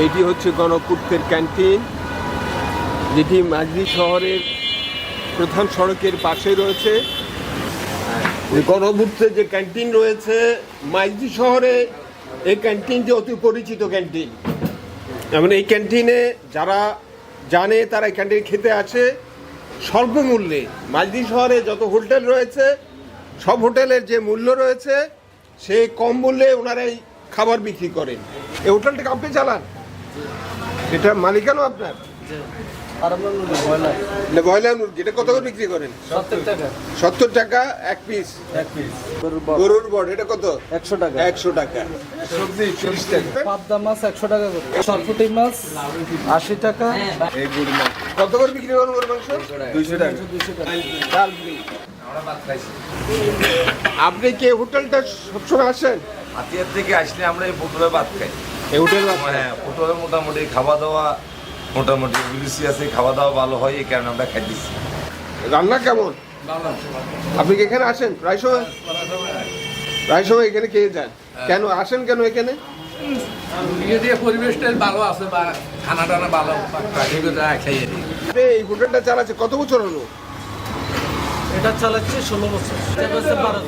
এইটি হচ্ছে গণপূর্তের ক্যান্টিন, যেটি মাঝদি শহরের প্রধান সড়কের পাশে রয়েছে। গণপূর্তে যে ক্যান্টিন রয়েছে মাইজদি শহরে এই ক্যান্টিনটি অতি পরিচিত ক্যান্টিন। এমন এই ক্যান্টিনে যারা জানে তারা এই ক্যান্টিন খেতে আসে স্বল্প মূল্যে মাঝদি শহরে যত হোটেল রয়েছে, সব হোটেলের যে মূল্য রয়েছে, সে কম মূল্যে ওনারা এই খাবার বিক্রি করেন। এই হোটেলটাকে আপনি চালান? এটা মালিকানো আপনার? ব্রয়লার মুরগি এটা কত করে বিক্রি করেন? সত্তর টাকা। এক পিস এক পিস গরুর বড়। এটা কত? একশো টাকা। একশো টাকা। সবজি চল্লিশ টাকা। পাবদা মাছ একশো টাকা করে। সরপুটি মাছ আশি টাকা। কত করে বিক্রি করেন গরুর মাংস? দুইশো টাকা। দুশো টাকা। ডাল আপনি কি হোটেলটা সবসময় আসেন? হাতিয়ার থেকে আসলে আমরা এই পুকুরে ভাত খাই। এই হোটেল হ্যাঁ পুকুরে মোটামুটি খাওয়া দাওয়া মোটামুটি বিলিসি আছে খাওয়া দাওয়া ভালো হয় এই কারণে আমরা খাই দিচ্ছি রান্না কেমন? আপনি কি এখানে আসেন? প্রায় সময় প্রায় সময় এখানে খেয়ে যান কেন আসেন কেন এখানে? দিয়ে পরিবেশটা ভালো আছে বা খানা টানা ভালো প্রাকৃতিক খাইয়ে দিই। আপনি এই হোটেলটা চালাচ্ছে কত বছর হলো? এটা চালাচ্ছে ষোলো বছর। বারো